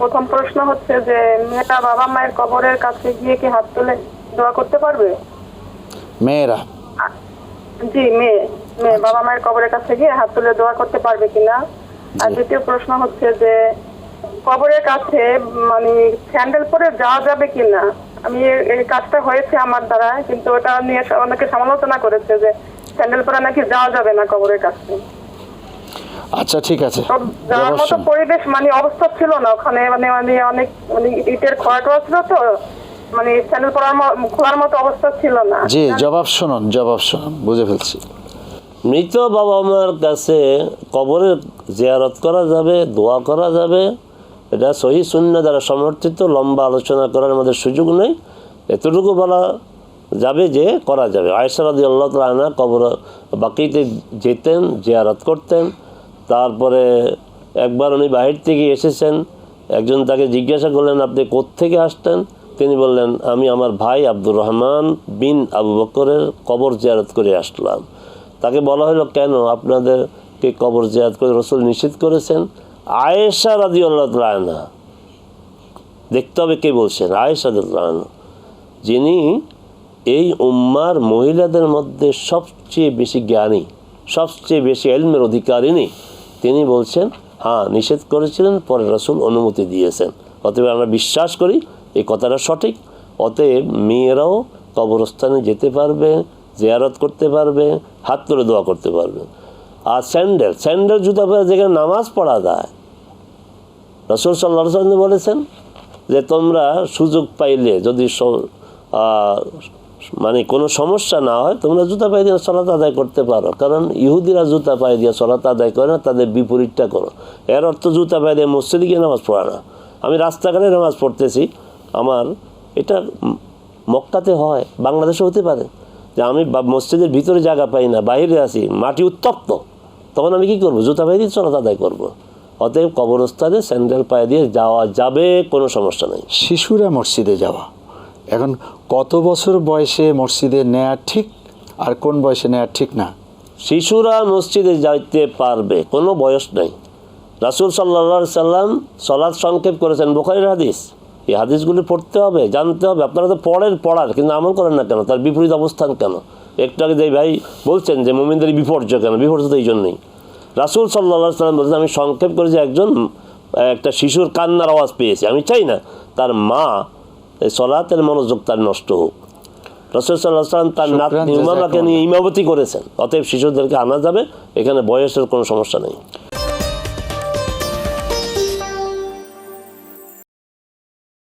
প্রথম প্রশ্ন হচ্ছে যে মেয়েটা বাবা মায়ের কবরের কাছে গিয়ে কি হাত তুলে দোয়া করতে পারবে? মেয়েরা। জি মেয়ে। মেয়ে বাবা মায়ের কবরের কাছে গিয়ে হাত তুলে দোয়া করতে পারবে কিনা? আর দ্বিতীয় প্রশ্ন হচ্ছে যে কবরের কাছে মানে স্যান্ডেল পরে যাওয়া যাবে কিনা? আমি এই কাজটা হয়েছে আমার দ্বারা কিন্তু ওটা নিয়ে অনেকে সমালোচনা করেছে যে স্যান্ডেল পরে নাকি যাওয়া যাবে না কবরের কাছে। আচ্ছা ঠিক আছে। যাওয়ার মতো পরিবেশ মানে অবস্থা ছিল না ওখানে মানে মানে অনেক মানে ইটের খোয়া টোয়া ছিল তো মানে স্যান্ডেল পরার খোলার মতো অবস্থা ছিল না। জি জবাব শুনুন জবাব শুনুন বুঝে ফেলছি। মৃত বাবা মার কাছে কবরে জিয়ারত করা যাবে দোয়া করা যাবে। এটা সহি শূন্য দ্বারা সমর্থিত লম্বা আলোচনা করার মধ্যে সুযোগ নেই। এতটুকু বলা যাবে যে করা যাবে। আয়সারাদি আল্লাহ তালা কবর বাকিতে যেতেন জিয়ারত করতেন। তারপরে একবার উনি বাহির থেকে এসেছেন, একজন তাকে জিজ্ঞাসা করলেন, আপনি কোত্থেকে আসতেন? তিনি বললেন, আমি আমার ভাই আব্দুর রহমান বিন আবু বকরের কবর জিয়ারত করে আসলাম। তাকে বলা হলো, কেন? আপনাদেরকে কবর জিয়ারত করে রসুল নিষেধ করেছেন? আয়েশা আল্লাহ তালা দেখতে হবে কে বলছেন, আয়েশা রাদিয়াল্লাহু যিনি এই উম্মার মহিলাদের মধ্যে সবচেয়ে বেশি জ্ঞানী, সবচেয়ে বেশি এলমের অধিকারিণী তিনি বলছেন হ্যাঁ নিষেধ করেছিলেন, পরে রসুল অনুমতি দিয়েছেন। অতএব আমরা বিশ্বাস করি, এই কথাটা সঠিক। অতএব মেয়েরাও কবরস্থানে যেতে পারবে, জিয়ারত করতে পারবে, হাত তুলে দোয়া করতে পারবে। আর স্যান্ডেল স্যান্ডেল জুতা পরে যেখানে নামাজ পড়া যায়, রসুল সাল্লাহ বলেছেন যে, তোমরা সুযোগ পাইলে যদি মানে কোনো সমস্যা না হয়, তোমরা জুতা পায়ে দিয়ে সলাত আদায় করতে পারো। কারণ ইহুদিরা জুতা পায়ে দিয়ে সলাত আদায় করে না, তাদের বিপরীতটা করো। এর অর্থ জুতা পায়ে দিয়ে মসজিদে গিয়ে নামাজ পড়া না। আমি রাস্তাঘাটে নামাজ পড়তেছি, আমার এটা মক্কাতে হয় বাংলাদেশে হতে পারে। যে আমি মসজিদের ভিতরে জায়গা পাই না বাইরে আছি, মাটি উত্তপ্ত, তখন আমি কি করব? জুতা পায়ে দিয়ে চলাত আদায় করব। অতএব কবরস্থানে স্যান্ডেল পায়ে দিয়ে যাওয়া যাবে, কোনো সমস্যা নেই। শিশুরা মসজিদে যাওয়া। এখন কত বছর বয়সে মসজিদে নেওয়া ঠিক আর কোন বয়সে নেওয়া ঠিক না? শিশুরা মসজিদে যাইতে পারবে, কোনো বয়স নেই। রাসুল সাল্লা সাল্লাম সলাদ সংক্ষেপ করেছেন, বোখারির হাদিস। এই হাদিসগুলি পড়তে হবে, জানতে হবে। আপনারা তো পড়েন, পড়ার, কিন্তু আমল করেন না কেন? তার বিপরীত অবস্থান কেন? একটু আগে যে ভাই বলছেন যে মোমিনদের বিপর্যয় কেন? বিপর্যয় তো এই জন্যই। রাসুল সাল্লা সাল্লাম বলছেন, আমি সংক্ষেপ করে যে একজন, একটা শিশুর কান্নার আওয়াজ পেয়েছি। আমি চাই না, তার মা সলাতের মনোযোগ তার নষ্ট হোক। সাল্লাম তার নাতনি শুকরান, উমামাকে নিয়ে ইমামতি করেছেন। অতএব শিশুদেরকে আনা যাবে এখানে বয়সের কোনো সমস্যা নেই।